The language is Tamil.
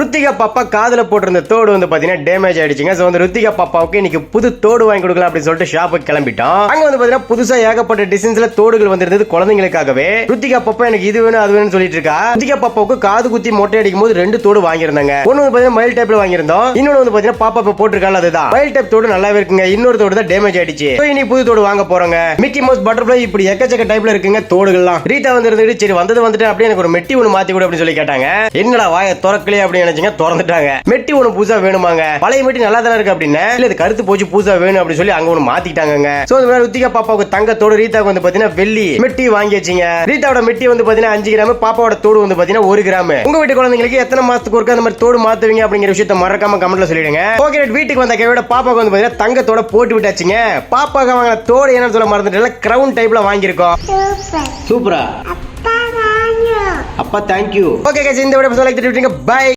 ருத்திகா பாப்பா காதுல போட்டிருந்த தோடு வந்து பார்த்தீங்கன்னா டேமேஜ் ஆயிடுச்சுங்க. ஸோ வந்து ருத்திகா பாப்பாவுக்கு இன்னைக்கு புது தோடு வாங்கி கொடுக்கலாம் அப்படின்னு சொல்லிட்டு ஷாப்புக்கு கிளம்பிட்டோம் அங்கே வந்து பார்த்தீங்கன்னா புதுசாக ஏகப்பட்ட டிசைன்ஸ்ல தோடுகள் வந்திருந்தது குழந்தைங்களுக்காகவே. ருத்திகா பாப்பா எனக்கு இது வேணும் அது வேணும்னு சொல்லிட்டு இருக்கா? ருத்திகா பாப்பாவுக்கு காது குத்தி மொட்டை அடிக்கும் போது ரெண்டு தோடு வாங்கியிருந்தாங்க. ஒன்று வந்து பார்த்தீங்கன்னா மயில் டைப்ல வாங்கியிருந்தோம். இன்னொன்னு வந்து பார்த்தீங்கன்னா பாப்பா இப்போ போட்டிருக்கால அதுதான். மயில் டைப் தோடு நல்லாவே இருக்குங்க. இன்னொரு தோடு தான் டேமேஜ் ஆயிடுச்சு. So, இனி புது தோடு வாங்க போறாங்க. மிக்கி மவுஸ் பட்டர்ஃபிளை இப்படி எக்கச்சக்க டைப்ல இருக்குங்க தோடுகள்லாம். ரீட்டா வந்து இருந்துட்டு சரி வந்தது வந்துட்டு அப்படியே எனக்கு ஒரு மெட்டி ஒன்று மாத்தி கொடு அப்படின்னு சொல்லி கேட்டாங்க. என்னடா வாய திறக்கலையே அப்படின்னு நினைச்சீங்க திறந்துட்டாங்க. மெட்டி ஒன்று புதுசா வேணுமாங்க. பழைய மெட்டி நல்லா தானே இருக்கு அப்படின்னு. இல்ல இது கருத்து போச்சு புதுசா வேணும் அப்படின்னு சொல்லி அங்க ஒன்று மாத்திட்டாங்க சோ இந்த ருத்திகா பாப்பாவுக்கு தங்கத்தோடு ரீதாவுக்கு வந்து பாத்தீங்கன்னா வெள்ளி மெட்டி வாங்கி வச்சிங்க ரீதாவோட மெட்டி வந்து பாத்தீங்கன்னா அஞ்சு கிராம் பாப்பாவோட தோடு வந்து பாத்தீங்கன்னா ஒரு கிராம். உங்க வீட்டு குழந்தைங்களுக்கு எத்தனை மாசத்துக்கு ஒருக்க அந்த மாதிரி தோடு மாத்துவீங்க அப்படிங்கிற விஷயத்த மறக்காம கமெண்ட்ல சொல்லிடுங்க. ஓகே வீட்டுக்கு வந்த கையோட பாப்பாவுக்கு வந்து பாத்தீங்கன்னா தங்கத்தோட போட்டு விட்டாச்சுங்க. பாப்பாவுக்கு வாங்கின தோடு என்னன்னு சொல்ல மறந்துட்டு கிரவுன் டைப்ல வாங்கியிருக்கோம். சூப்பர். அப்பா தேங்க்யூ ஓகே guys இந்த வீடியோ லைக் பண்ணிட்டு பை